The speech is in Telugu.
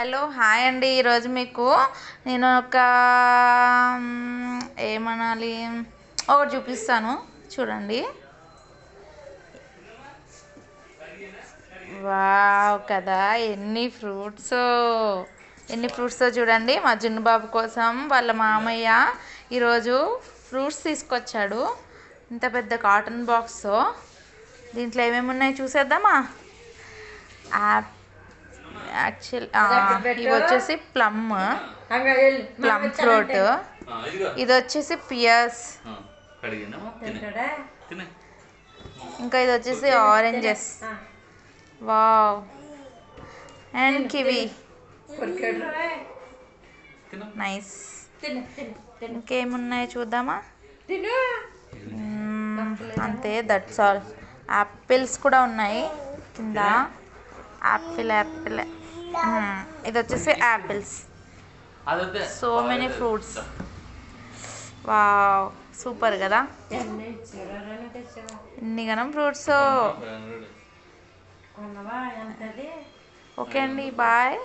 హలో హాయ్ అండి. ఈరోజు మీకు నేను ఒక ఏమనాలి? ఒకటి చూపిస్తాను. చూడండి. వావ్ కదా ఎన్ని ఫ్రూట్స్. ఎన్ని ఫ్రూట్స్ చూడండి. మా జున్ను బాబు కోసం వాళ్ళ మామయ్య ఈరోజు ఫ్రూట్స్ తీసుకొచ్చాడు. ఇంత పెద్ద కాటన్ బాక్స్. దీంట్లో ఏమేమి ఉన్నాయి చూసేద్దామా? యాప్ యాక్చువల్ ఇవి వచ్చేసి ప్లమ్ ప్లమ్ ఫ్రూట్ ఇది వచ్చేసి పియర్స్ ఇంకా ఇది వచ్చేసి ఆరెంజెస్ వావ్ అండ్ కివి తిన నైస్ ఇంకేమున్నాయి చూద్దామా? అంతే దట్స్ ఆల్ యాపిల్స్ కూడా ఉన్నాయి కింద. యాపిల్ యాపిల్ ఇది వచ్చేసి apples so many fruits wow super కదా ఎన్ని గనం ఫ్రూట్స్ ఓకే అండి బాయ్